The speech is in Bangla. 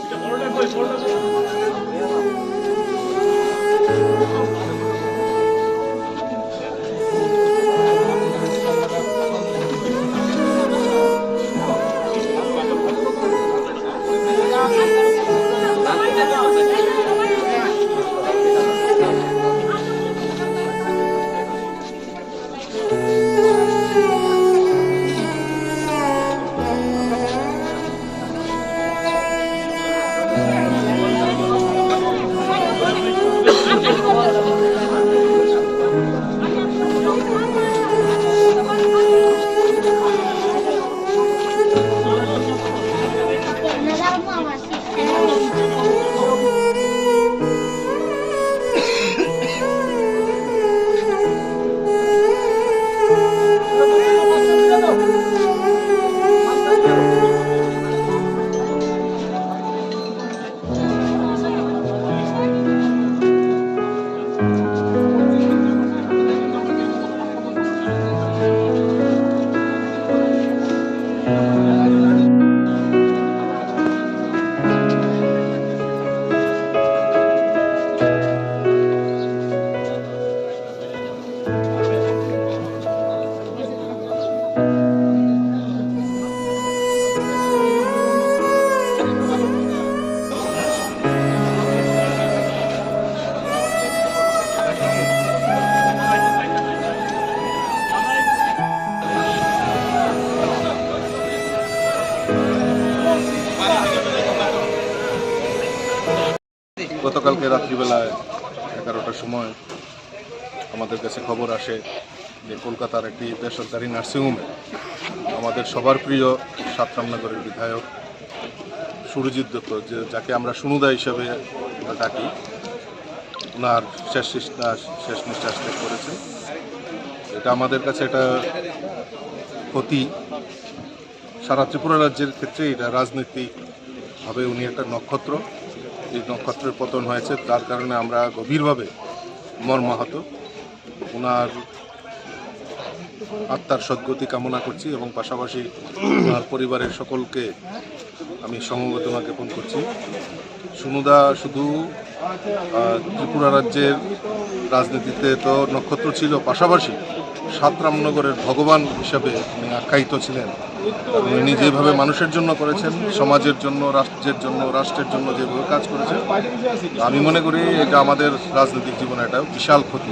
진짜 멀래 멀래 멀래 গতকালকে রাত্রিবেলায় এগারোটার সময় আমাদের কাছে খবর আসে যে কলকাতার একটি বেসরকারি নার্সিংহোমে আমাদের সবার প্রিয় সাতরামনগরের বিধায়ক সুরজিৎ দত্ত, যে যাকে আমরা সুনুদা হিসাবে ডাকি, ওনার শেষ নিঃশ্বাস শেষ নিঃশ্বাস ত্যাগ করেছেন এটা আমাদের কাছে এটা ক্ষতি। সারা ত্রিপুরা রাজ্যের ক্ষেত্রে এটা রাজনৈতিকভাবে উনি একটা নক্ষত্র। এই নক্ষত্রের পতন হয়েছে, তার কারণে আমরা গভীরভাবে মর্মাহত। ওনার আত্মার সদ্গতি কামনা করছি এবং পাশাপাশি ওনার পরিবারের সকলকে আমি সমবেদনা জ্ঞাপন করছি। সুনুদা, শুধু ত্রিপুরা রাজ্যের রাজনীতিতে তো নক্ষত্র ছিল, পাশাপাশি সাতরামনগরের ভগবান হিসাবে উনি আখ্যায়িত ছিলেন। উনি যেভাবে মানুষের জন্য করেছেন, সমাজের জন্য, রাষ্ট্রের জন্য রাষ্ট্রের জন্য যেভাবে কাজ করেছেন। আমি মনে করি এটা আমাদের রাজনৈতিক জীবনে একটা বিশাল ক্ষতি